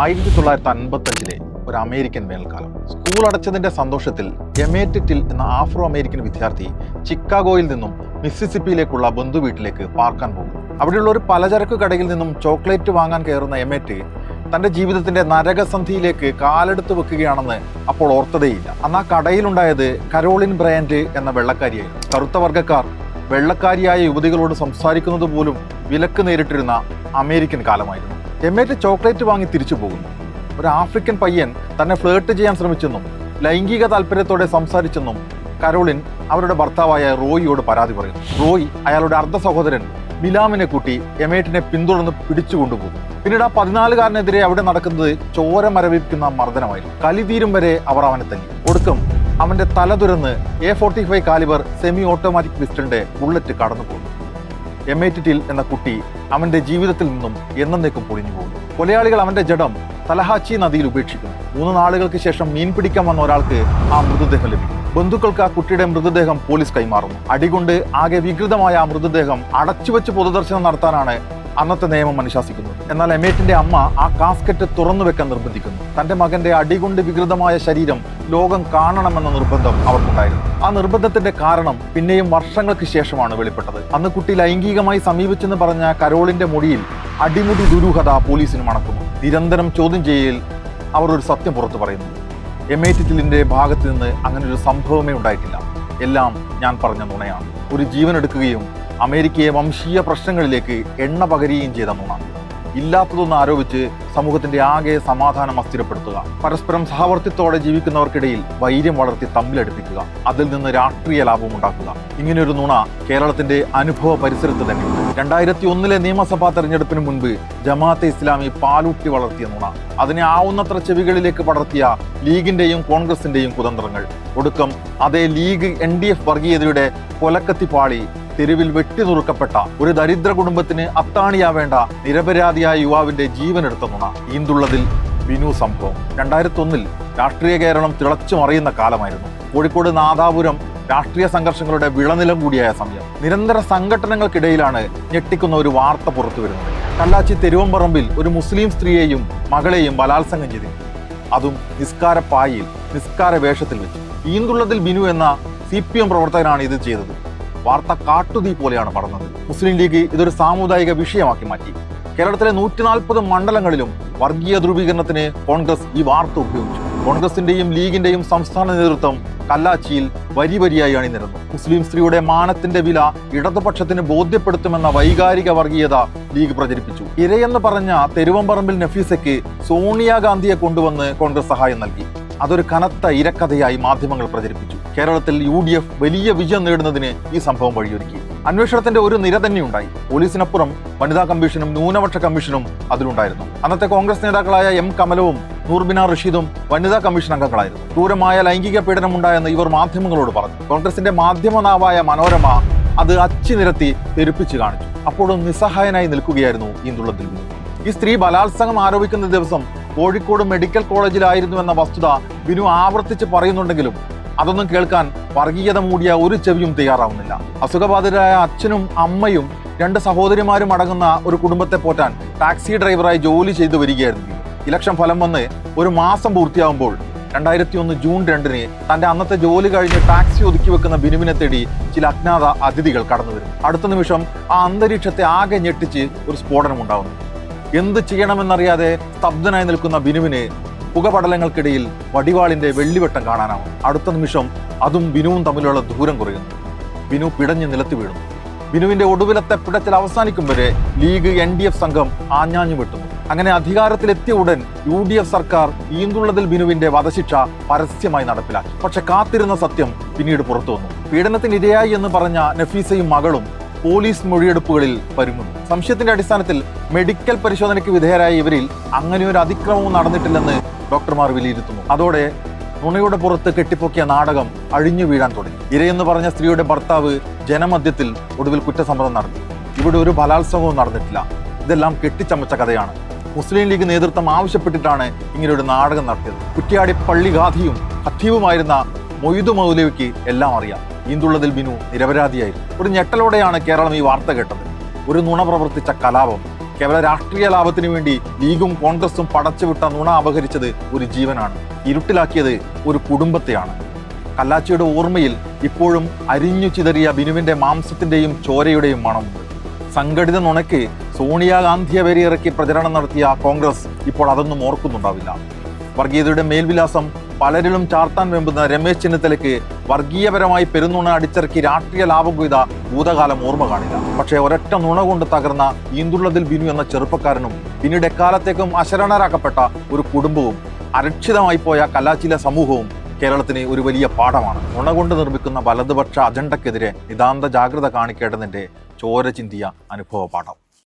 ആയിരത്തി തൊള്ളായിരത്തി അൻപത്തഞ്ചിലെ ഒരു അമേരിക്കൻ വേനൽക്കാലം. സ്കൂൾ അടച്ചതിന്റെ സന്തോഷത്തിൽ എമേറ്റിറ്റിൽ എന്ന ആഫ്രോ അമേരിക്കൻ വിദ്യാർത്ഥി ചിക്കാഗോയിൽ നിന്നും മിസ്സിസിപ്പിയിലേക്കുള്ള ബന്ധു വീട്ടിലേക്ക് പാർക്കാൻ പോകും അവിടെയുള്ള ഒരു പലചരക്ക് കടയിൽ നിന്നും ചോക്ലേറ്റ് വാങ്ങാൻ കയറുന്ന എമേറ്റ് തന്റെ ജീവിതത്തിന്റെ നരകസന്ധിയിലേക്ക് കാലെടുത്ത് വെക്കുകയാണെന്ന് അപ്പോൾ ഓർത്തതേയില്ല. അന്ന് ആ കടയിലുണ്ടായത് കരോളിൻ ബ്രാൻഡ് എന്ന വെള്ളക്കാരിയായിരുന്നു. കറുത്ത വർഗക്കാർ വെള്ളക്കാരിയായ യുവതികളോട് സംസാരിക്കുന്നത് പോലും വിലക്ക് നേരിട്ടിരുന്ന അമേരിക്കൻ കാലമായിരുന്നു. എമ്മേറ്റ് ചോക്ലേറ്റ് വാങ്ങി തിരിച്ചു പോകുന്നു. ഒരു ആഫ്രിക്കൻ പയ്യൻ തന്നെ ഫ്ലേർട്ട് ചെയ്യാൻ ശ്രമിച്ചെന്നും ലൈംഗിക താല്പര്യത്തോടെ സംസാരിച്ചെന്നും കരോളിൻ അവരുടെ ഭർത്താവായ റോയിയോട് പരാതി പറയുന്നു. റോയ് അയാളുടെ അർദ്ധ സഹോദരൻ മിലാമിനെ കൂട്ടി എമേറ്റിനെ പിന്തുടർന്ന് പിടിച്ചുകൊണ്ടുപോകും പിന്നീട് ആ പതിനാലുകാരനെതിരെ അവിടെ നടക്കുന്നത് ചോര മരവിപ്പിക്കുന്ന മർദ്ദനമായിരുന്നു. കലി തീരും വരെ അവർ അവനെ തല്ലി. ഒടുക്കം അവന്റെ തല തുരന്ന് a forty five calibre semi automatic പിസ്റ്റളിന്റെ bullet കടന്നു പോകുന്നു എമേറ്റിറ്റിൽ എന്ന കുട്ടി അവന്റെ ജീവിതത്തിൽ നിന്നും എന്നേക്കും പൊളിഞ്ഞു പോകുന്നു. കൊലയാളികൾ അവന്റെ ജഡം തലഹാച്ചി നദിയിൽ ഉപേക്ഷിക്കുന്നു. മൂന്ന് നാളുകൾക്ക് ശേഷം മീൻ പിടിക്കാൻ വന്ന ഒരാൾക്ക് ആ മൃതദേഹം ലഭിക്കും ബന്ധുക്കൾക്ക് ആ കുട്ടിയുടെ മൃതദേഹം പോലീസ് കൈമാറുന്നു. അടികൊണ്ട് ആകെ വികൃതമായ ആ മൃതദേഹം അടച്ചുവെച്ച് പൊതുദർശനം നടത്താനാണ് അന്നത്തെ നിയമം അനുശാസിക്കുന്നത് എന്നാൽ എമേറ്റിന്റെ അമ്മ ആ കാസ്കറ്റ് തുറന്നു വെക്കാൻ നിർബന്ധിക്കുന്നു. തന്റെ മകന്റെ അടികൊണ്ട് വികൃതമായ ശരീരം ലോകം കാണണമെന്ന നിർബന്ധം അവർക്കുണ്ടായിരുന്നു. ആ നിർബന്ധത്തിന്റെ കാരണം പിന്നെയും വർഷങ്ങൾക്ക് ശേഷമാണ് വെളിപ്പെട്ടത്. അന്ന് കുട്ടി ലൈംഗികമായി സമീപിച്ചെന്ന് പറഞ്ഞ കരോളിന്റെ മൊഴിയിൽ അടിമുടി ദുരൂഹത പോലീസിന് മണക്കുന്നു. നിരന്തരം ചോദ്യം ചെയ്യൽ അവർ ഒരു സത്യം പുറത്തു പറയുന്നു. എമേറ്റിറ്റിലിന്റെ ഭാഗത്ത് നിന്ന് അങ്ങനെ ഒരു സംഭവമേ ഉണ്ടായിട്ടില്ല. എല്ലാം ഞാൻ പറഞ്ഞ നുണയാണ്. ഒരു ജീവൻ എടുക്കുകയും അമേരിക്കയെ വംശീയ പ്രശ്നങ്ങളിലേക്ക് എണ്ണ പകരുകയും ചെയ്ത നുണ. ഇല്ലാത്തതൊന്ന് ആരോപിച്ച് സമൂഹത്തിന്റെ ആകെ സമാധാനം അസ്ഥിരപ്പെടുത്തുക. പരസ്പരം സഹവർത്തിത്തോടെ ജീവിക്കുന്നവർക്കിടയിൽ വൈര്യം വളർത്തി തമ്മിലടുപ്പിക്കുക. അതിൽ നിന്ന് രാഷ്ട്രീയ ലാഭം ഉണ്ടാക്കുക. ഇങ്ങനെയൊരു നുണ കേരളത്തിന്റെ അനുഭവ പരിസരത്ത് തന്നെ രണ്ടായിരത്തി ഒന്നിലെ നിയമസഭാ തെരഞ്ഞെടുപ്പിന് മുൻപ് ജമാഅത്തെ ഇസ്ലാമി പാലൂട്ടി വളർത്തിയ നുണ. അതിനെ ആവുന്നത്ര ചെവികളിലേക്ക് പടർത്തിയ ലീഗിന്റെയും കോൺഗ്രസിന്റെയും കുതന്ത്രങ്ങൾ. ഒടുക്കം അതേ ലീഗ് എൻ ഡി എഫ് വർഗീയതയുടെ കൊലക്കത്തി തെരുവിൽ വെട്ടിനുറുക്കപ്പെട്ട ഒരു ദരിദ്ര കുടുംബത്തിന് അത്താണിയാവേണ്ട നിരപരാധിയായ യുവാവിന്റെ ജീവനെടുത്ത നുണ. ഈന്തുള്ളതിൽ ബിനു സംഭവം. രണ്ടായിരത്തി ഒന്നിൽ രാഷ്ട്രീയ കേരളം തിളച്ചു മറിയുന്ന കാലമായിരുന്നു. കോഴിക്കോട് നാദാപുരം രാഷ്ട്രീയ സംഘർഷങ്ങളുടെ വിളനിലം കൂടിയായ സമയം. നിരന്തര സംഘടനകൾക്കിടയിലാണ് ഞെട്ടിക്കുന്ന ഒരു വാർത്ത പുറത്തു വരുന്നത്. കല്ലാച്ചി തെരുവമ്പറമ്പിൽ ഒരു മുസ്ലിം സ്ത്രീയെയും മകളെയും ബലാത്സംഗം ചെയ്തു. അതും നിസ്കാര പായിൽ നിസ്കാര വേഷത്തിൽ വെച്ചു. ഈന്തുള്ളതിൽ ബിനു എന്ന സി പി എം പ്രവർത്തകനാണ് ഇത് ചെയ്തത്. വാർത്ത കാട്ടുതീ പോലെയാണ് പടർന്നത്. മുസ്ലിം ലീഗ് ഇതൊരു സാമുദായിക വിഷയമാക്കി മാറ്റി. കേരളത്തിലെ നൂറ്റി നാൽപ്പത് മണ്ഡലങ്ങളിലും വർഗീയ ധ്രുവീകരണത്തിന് കോൺഗ്രസ് ഈ വാർത്ത ഉപയോഗിച്ചു. കോൺഗ്രസിന്റെയും ലീഗിന്റെയും സംസ്ഥാന നേതൃത്വം കല്ലാച്ചിയിൽ വരി വരിയായി അണിനിരന്നു. മുസ്ലിം സ്ത്രീയുടെ മാനത്തിന്റെ വില ഇടതുപക്ഷത്തിന് ബോധ്യപ്പെടുത്തുമെന്ന വൈകാരിക വർഗീയത ലീഗ് പ്രചരിപ്പിച്ചു. ഇരയെന്ന് പറഞ്ഞ തെരുവമ്പറമ്പിൽ നഫീസയ്ക്ക് സോണിയാഗാന്ധിയെ കൊണ്ടുവന്ന് കോൺഗ്രസ് സഹായം നൽകി. അതൊരു കനത്ത ഇരക്കഥയായി മാധ്യമങ്ങൾ പ്രചരിപ്പിച്ചു. കേരളത്തിൽ യു ഡി എഫ് വലിയ വിജയം നേടുന്നതിന് ഈ സംഭവം വഴിയൊരുക്കി. അന്വേഷണത്തിന്റെ ഒരു നിര തന്നെയുണ്ടായി. പോലീസിനപ്പുറം വനിതാ കമ്മീഷനും ന്യൂനപക്ഷ കമ്മീഷനും അതിലുണ്ടായിരുന്നു. അന്നത്തെ കോൺഗ്രസ് നേതാക്കളായ എം കമലവും നൂർബിന റഷീദും വനിതാ കമ്മീഷൻ അംഗങ്ങളായിരുന്നു. ക്രൂരമായ ലൈംഗിക പീഡനം പീഡനമുണ്ടായെന്ന് ഇവർ മാധ്യമങ്ങളോട് പറഞ്ഞു. കോൺഗ്രസിന്റെ മാധ്യമ നാവായ മനോരമ അത് അച്ചി നിരത്തി പെരുപ്പിച്ചു കാണിച്ചു. അപ്പോഴും നിസ്സഹായനായി നിൽക്കുകയായിരുന്നു ഇന്ദുള്ളത്തിൽ ഈ സ്ത്രീ ബലാത്സംഗം ആരോപിക്കുന്ന ദിവസം കോഴിക്കോട് മെഡിക്കൽ കോളേജിലായിരുന്നു എന്ന വസ്തുത ബിനു ആവർത്തിച്ച് പറയുന്നുണ്ടെങ്കിലും അതൊന്നും കേൾക്കാൻ വർഗീയത മൂടിയ ഒരു ചെവിയും തയ്യാറാവുന്നില്ല. അസുഖബാധിതരായ അച്ഛനും അമ്മയും രണ്ട് സഹോദരിമാരും അടങ്ങുന്ന ഒരു കുടുംബത്തെ പോറ്റാൻ ടാക്സി ഡ്രൈവറായി ജോലി ചെയ്തു വരികയായിരുന്നു ഇലക്ഷൻ ഫലം വന്ന് ഒരു മാസം പൂർത്തിയാകുമ്പോൾ രണ്ടായിരത്തി ഒന്ന് ജൂൺ രണ്ടിന് തന്റെ അന്നത്തെ ജോലി കഴിഞ്ഞ് ടാക്സി ഒതുക്കി വെക്കുന്ന ബിനുവിനെ തേടി ചില അജ്ഞാത അതിഥികൾ കടന്നു വരും. അടുത്ത നിമിഷം ആ അന്തരീക്ഷത്തെ ആകെ ഞെട്ടിച്ച് ഒരു സ്ഫോടനം ഉണ്ടാകുന്നു എന്ത് ചെയ്യണമെന്നറിയാതെ സ്തബ്ധനായി നിൽക്കുന്ന ബിനുവിന് പുകപടലങ്ങൾക്കിടയിൽ വടിവാളിന്റെ വെള്ളിവെട്ടം കാണാനാവും. അടുത്ത നിമിഷം അതും ബിനുവും തമ്മിലുള്ള ദൂരം കുറയുന്നു. ബിനു പിടഞ്ഞ് നിലത്ത് വീഴുന്നു ബിനുവിന്റെ ഒടുവിലത്തെ പിടച്ചിൽ അവസാനിക്കും വരെ ലീഗ് എൻ ഡി എഫ് സംഘം ആഞ്ഞാഞ്ഞു വെട്ടുന്നു. അങ്ങനെ അധികാരത്തിലെത്തിയ ഉടൻ യു ഡി എഫ് സർക്കാർ ഈന്തുള്ളതിൽ ബിനുവിന്റെ വധശിക്ഷ പരസ്യമായി നടപ്പിലാക്കി. പക്ഷെ കാത്തിരുന്ന സത്യം പിന്നീട് പുറത്തു വന്നു. പീഡനത്തിന് ഇരയായി എന്ന് പറഞ്ഞ നഫീസയും മകളും പോലീസ് മൊഴിയെടുപ്പുകളിൽ പരുങ്ങുന്നു. സംശയത്തിന്റെ അടിസ്ഥാനത്തിൽ മെഡിക്കൽ പരിശോധനയ്ക്ക് വിധേയരായ ഇവരിൽ അങ്ങനെ ഒരു അതിക്രമവും നടന്നിട്ടില്ലെന്ന് ഡോക്ടർമാർ വിലയിരുത്തുന്നു. അതോടെ നുണയുടെ പുറത്ത് കെട്ടിപ്പൊക്കിയ നാടകം അഴിഞ്ഞു വീഴാൻ തുടങ്ങി. ഇരയെന്ന് പറഞ്ഞ സ്ത്രീയുടെ ഭർത്താവ് ജനമധ്യത്തിൽ ഒടുവിൽ കുറ്റസമ്മതം നടത്തി. ഇവിടെ ഒരു ബലാത്സംഗവും നടന്നിട്ടില്ല. ഇതെല്ലാം കെട്ടിച്ചമച്ച കഥയാണ്. മുസ്ലിം ലീഗ് നേതൃത്വം ആവശ്യപ്പെട്ടിട്ടാണ് ഇങ്ങനെ ഒരു നാടകം നടത്തിയത്. കുറ്റ്യാടി പള്ളിഗാധിയും ഹത്തീവുമായിരുന്ന മൊയ്തു മൗലവിക്ക് എല്ലാം അറിയാം. ഈന്തുള്ളതിൽ ബിനു നിരപരാധിയായിരുന്നു. ഒരു ഞെട്ടലോടെയാണ് കേരളം ഈ വാർത്ത കേട്ടത്. ഒരു നുണ പ്രവർത്തിച്ച കലാപം. കേവല രാഷ്ട്രീയ ലാഭത്തിനു വേണ്ടി ലീഗും കോൺഗ്രസും പടച്ചുവിട്ട നുണ അപഹരിച്ചത് ഒരു ജീവനാണ്. ഇരുട്ടിലാക്കിയത് ഒരു കുടുംബത്തെയാണ്. കല്ലാച്ചിയുടെ ഓർമ്മയിൽ ഇപ്പോഴും അരിഞ്ഞു ചിതറിയ ബിനുവിന്റെ മാംസത്തിന്റെയും ചോരയുടെയും മണമുണ്ട് സംഘടിത നുണയ്ക്ക് സോണിയാഗാന്ധിയെ വരെ ഇറക്കി പ്രചരണം നടത്തിയ കോൺഗ്രസ് ഇപ്പോൾ അതൊന്നും ഓർക്കുന്നുണ്ടാവില്ല. വർഗീയതയുടെ മേൽവിലാസം പലരിലും ചാർത്താൻ വെമ്പുന്ന രമേശ് ചെന്നിത്തലയ്ക്ക് വർഗീയപരമായി പെരുന്നുണ അടിച്ചിറക്കി രാഷ്ട്രീയ ലാഭം കൊയ്ത ഭൂതകാലം ഓർമ്മ കാണില്ല. പക്ഷേ ഒരൊറ്റ നുണ കൊണ്ട് തകർന്ന ഈന്തുള്ളതിൽ ബിനു എന്ന ചെറുപ്പക്കാരനും പിന്നീട് എക്കാലത്തേക്കും അശരണരാക്കപ്പെട്ട ഒരു കുടുംബവും അരക്ഷിതമായി പോയ കലാശീല സമൂഹവും കേരളത്തിന് ഒരു വലിയ പാഠമാണ്. നുണ കൊണ്ട് നിർമ്മിക്കുന്ന വലതുപക്ഷ അജണ്ടക്കെതിരെ നിതാന്ത ജാഗ്രത കാണിക്കേണ്ടതിന്റെ ചോര ചിന്തിയ അനുഭവ പാഠം.